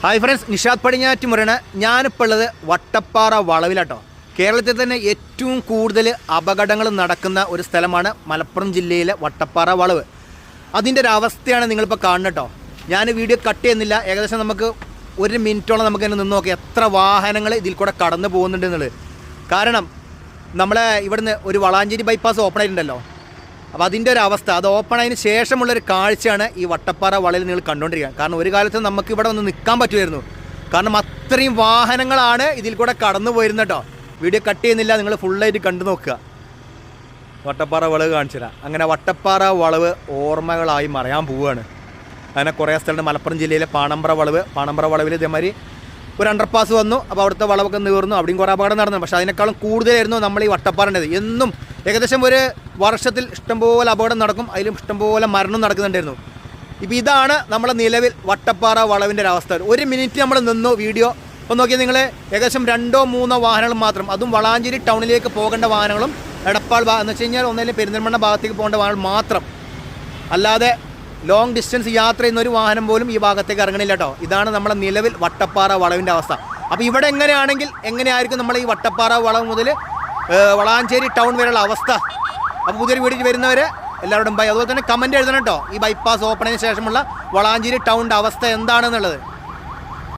Hi friends Nishad പടിഞ്ഞാറ്റ് മുരണ്. ഞാനിപ്പോൾ ഉള്ളത് വട്ടപ്പാറ വളവിലാട്ടോ. കേരളത്തിൽ തന്നെ ഏറ്റവും കൂടുതൽ അപകടങ്ങൾ നടക്കുന്ന ഒരു സ്ഥലമാണ് മലപ്പുറം ജില്ലയിലെ വട്ടപ്പാറ വളവ്. അതിന്റെ ഒരു അവസ്ഥയാണ് നിങ്ങളിപ്പോൾ കാണുന്നത് കേട്ടോ. ഞാൻ വീഡിയോ കട്ട് ചെയ്യുന്നില്ല. ഏകദേശം നമുക്ക് ഒരു മിനിറ്റോളം നമുക്ക് തന്നെ നിന്ന് നോക്കാം. എത്ര വാഹനങ്ങൾ ഇതിൽ കൂടെ കടന്നു പോകുന്നുണ്ട് എന്നുള്ളത്. കാരണം നമ്മളെ ഇവിടുന്ന് ഒരു വളാഞ്ചേരി ബൈപ്പാസ് ഓപ്പൺ ആയിട്ടുണ്ടല്ലോ. അപ്പോൾ അതിന്റെ ഒരു അവസ്ഥ. അത് ഓപ്പൺ ആയതിന് ശേഷമുള്ളൊരു കാഴ്ചയാണ് ഈ വട്ടപ്പാറ വളയിൽ നിങ്ങൾ കണ്ടുകൊണ്ടിരിക്കുക കാരണം ഒരു കാലത്ത് നമുക്ക് ഇവിടെ ഒന്ന് നിൽക്കാൻ പറ്റുമായിരുന്നു. കാരണം അത്രയും വാഹനങ്ങളാണ് ഇതിൽ കൂടെ കടന്നു പോയിരുന്നത് കേട്ടോ വീഡിയോ കട്ട് ചെയ്യുന്നില്ല നിങ്ങൾ ഫുള്ളായിട്ട് കണ്ടു നോക്കുക. വട്ടപ്പാറ വളവ് കാണിച്ചില്ല അങ്ങനെ വട്ടപ്പാറ വളവ് ഓർമ്മകളായി മറയാൻ പോവുകയാണ്. അങ്ങനെ കുറേ സ്ഥലത്ത് മലപ്പുറം ജില്ലയിലെ പാണമ്പ്ര വളവ് പാണമ്പ്ര വളവിൽ ഇതേമാതിരി ഒരു അണ്ടർപാസ് വന്നു. അപ്പോൾ അവിടുത്തെ വളവൊക്കെ നീർന്നു. അവിടെയും കുറേ അപകടം നടന്നു. പക്ഷേ അതിനേക്കാളും കൂടുതലായിരുന്നു നമ്മൾ ഈ വട്ടപ്പാറേണ്ടത് എന്നും ഏകദേശം ഒരു വർഷത്തിൽ ഇഷ്ടംപോലെ അപകടം നടക്കും അതിലും ഇഷ്ടംപോലെ മരണം നടക്കുന്നുണ്ടായിരുന്നു. ഇപ്പോൾ ഇതാണ് നമ്മുടെ നിലവിൽ വട്ടപ്പാറ വളവിന്റെ ഒരു അവസ്ഥ. ഒരു മിനിറ്റ് നമ്മൾ നിന്നു വീഡിയോ. അപ്പോൾ നോക്കിയാൽ നിങ്ങൾ ഏകദേശം രണ്ടോ മൂന്നോ വാഹനങ്ങൾ മാത്രം. അതും വളാഞ്ചേരി ടൗണിലേക്ക് പോകേണ്ട വാഹനങ്ങളും എടപ്പാൾ ഭാഗം എന്ന് വെച്ച് കഴിഞ്ഞാൽ ഒന്നേലും പെരിന്തൽമണ്ണ ഭാഗത്തേക്ക് പോകേണ്ട വാഹനങ്ങൾ മാത്രം. അല്ലാതെ ലോങ് ഡിസ്റ്റൻസ് യാത്ര ചെയ്യുന്ന ഒരു വാഹനം പോലും ഈ ഭാഗത്തേക്ക് ഇറങ്ങണില്ല കേട്ടോ. ഇതാണ് നമ്മുടെ നിലവിൽ വട്ടപ്പാറ വളവിന്റെ അവസ്ഥ. അപ്പോൾ ഇവിടെ എങ്ങനെയാണെങ്കിൽ എങ്ങനെയായിരിക്കും നമ്മൾ ഈ വട്ടപ്പാറ വളവ് മുതൽ വളാഞ്ചേരി ടൗൺ വരെയുള്ള അവസ്ഥ. അപ്പോൾ പുതിയൊരു വീട്ടിൽ വരുന്നവർ എല്ലാവരോടും ബൈ അതുപോലെ തന്നെ കമന്റ് എഴുതണം കേട്ടോ. ഈ ബൈപ്പാസ് ഓപ്പണിന് ശേഷമുള്ള വളാഞ്ചേരി ടൗണിന്റെ അവസ്ഥ എന്താണെന്നുള്ളത്.